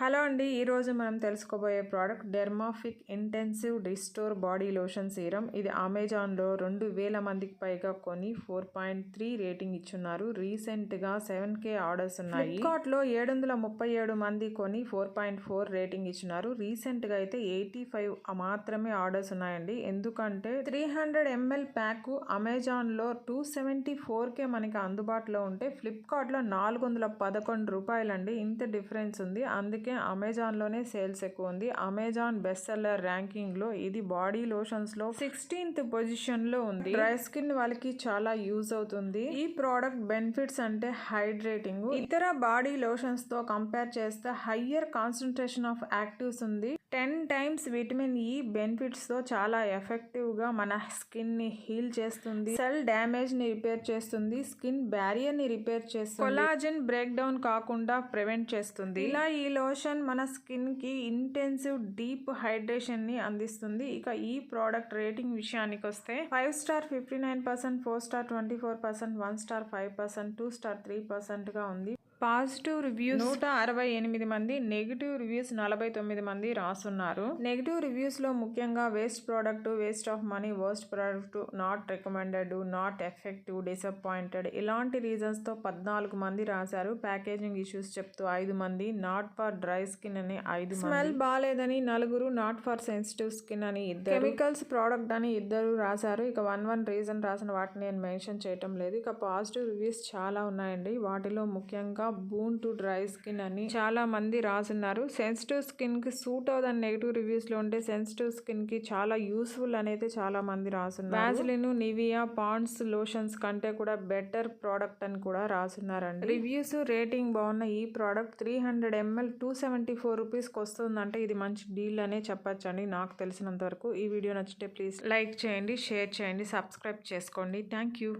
Hello అండి ఈరోజు మనం తెలుసుకోబోయే product Dermafique intensive restore body lotion serum. ఇది అమెజాన్లో రెండు వేల మందికి పైగా కొని ఫోర్ పాయింట్ త్రీ రేటింగ్ ఇచ్చున్నారు. రీసెంట్గా సెవెన్ కే ఆర్డర్స్ ఉన్నాయి. ఫ్లిప్కార్ట్లో ఏడు వందల ముప్పై ఏడు మంది కొని ఫోర్ పాయింట్ ఫోర్ రేటింగ్ ఇచ్చున్నారు. రీసెంట్గా అయితే ఎయిటీ ఫైవ్ మాత్రమే ఆర్డర్స్ ఉన్నాయండి. ఎందుకంటే త్రీ హండ్రెడ్ ఎంఎల్ ప్యాక్ అమెజాన్లో టూ సెవెంటీ ఫోర్కే మనకి అందుబాటులో ఉంటే ఫ్లిప్కార్ట్లో నాలుగు వందల పదకొండు రూపాయలండి. ఇంత డిఫరెన్స్ ఉంది. అందుకే అమెజాన్లోనే సేల్స్ ఎక్కువ ఉంది అమెజాన్ బెస్ట్ సెల్లర్ ర్యాంకింగ్లో ఇది బాడీ లోషన్స్లో సిక్స్టీన్త్ పొజిషన్లో ఉంది. డ్రై స్కిన్ వాళ్ళకి చాలా యూజ్ అవుతుంది. ఈ ప్రోడక్ట్ బెనిఫిట్స్ అంటే హైడ్రేటింగ్. ఇతర బాడీ లోషన్స్తో కంపేర్ చేస్తే హయ్యర్ కాన్సన్ట్రేషన్ ఆఫ్ యాక్టివ్స్ ఉంది. టెన్ టైమ్స్ విటమిన్ ఈ బెనిఫిట్స్తో చాలా ఎఫెక్టివ్గా మన స్కిన్ని హీల్ చేస్తుంది సెల్ డ్యామేజ్ని రిపేర్ చేస్తుంది స్కిన్ బ్యారియర్ని రిపేర్ చేస్తుంది కొలాజన్ బ్రేక్ డౌన్ కాకుండా ప్రివెంట్ చేస్తుంది. ఇలా ఈ లోషన్ మన స్కిన్కి ఇంటెన్సివ్ డీప్ హైడ్రేషన్ని అందిస్తుంది. ఇక ఈ ప్రోడక్ట్ రేటింగ్ విషయానికి వస్తే five star fifty nine percent four star twenty four percent one star five percent two star three పర్సెంట్గా ఉంది. పాజిటివ్ రివ్యూస్ నూట అరవై ఎనిమిది మంది నెగిటివ్ రివ్యూస్ నలభై తొమ్మిది మంది రాసున్నారు. నెగిటివ్ రివ్యూస్లో ముఖ్యంగా waste product waste of money worst product not recommended not effective disappointed ఇలాంటి రీజన్స్తో పద్నాలుగు మంది రాశారు. ప్యాకేజింగ్ ఇష్యూస్ చెప్తూ ఐదు మంది నాట్ ఫర్ డ్రై స్కిన్ అని ఐదు స్మెల్ బాగాలేదని నలుగురు నాట్ ఫర్ సెన్సిటివ్ స్కిన్ అని ఇద్దరు. కెమికల్స్ ప్రోడక్ట్ అని ఇద్దరు రాశారు. ఇక వన్ వన్ రీజన్ రాసిన వాటిని నేను మెన్షన్ చేయటం లేదు. ఇక పాజిటివ్ రివ్యూస్ చాలా ఉన్నాయండి. వాటిలో ముఖ్యంగా బూన్ టు డ్రై స్కిన్ అని చాలా మంది రాసున్నారు. సెన్సిటివ్ స్కిన్కి సూట్ అవుదని నెగిటివ్ రివ్యూస్లో ఉంటే సెన్సిటివ్ స్కిన్కి చాలా యూస్ఫుల్ అనేది చాలా మంది రాసున్నారు. వ్యాజ్లిన్ నివియా పాండ్స్ లోషన్స్ కంటే కూడా బెటర్ ప్రోడక్ట్ అని కూడా రాసున్నారండి. రివ్యూస్ రేటింగ్ బాగున్న ఈ product three hundred ml two seventy four రూపీస్కి వస్తుందంటే ఇది మంచి డీల్ అనే చెప్పచ్చండి నాకు తెలిసినంత వరకు ఈ వీడియో నచ్చితే ప్లీజ్ లైక్ చేయండి షేర్ చేయండి సబ్స్క్రైబ్ చేసుకోండి. Thank you.